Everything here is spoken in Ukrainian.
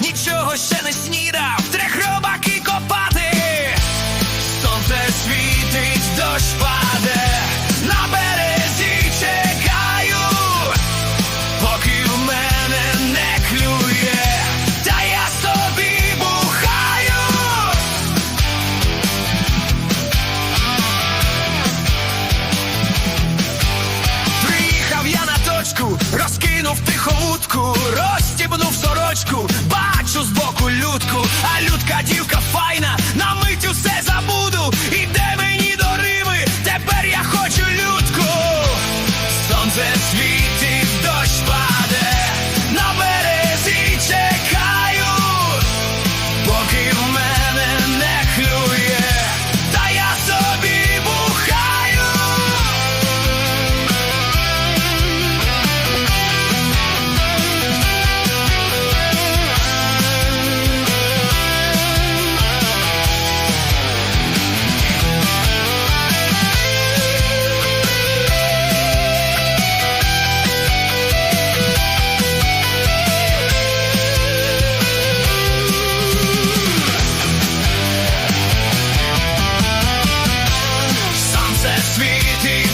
нічого ще не снідав, трех робаки копати. Сонце світить, дощ паде, на березі чекаю, поки в мене не клює, та я собі бухаю. Приїхав я на точку, розкинув тихо вудку, кутку, а людка дівка файна, на мить усе забуду. І świeci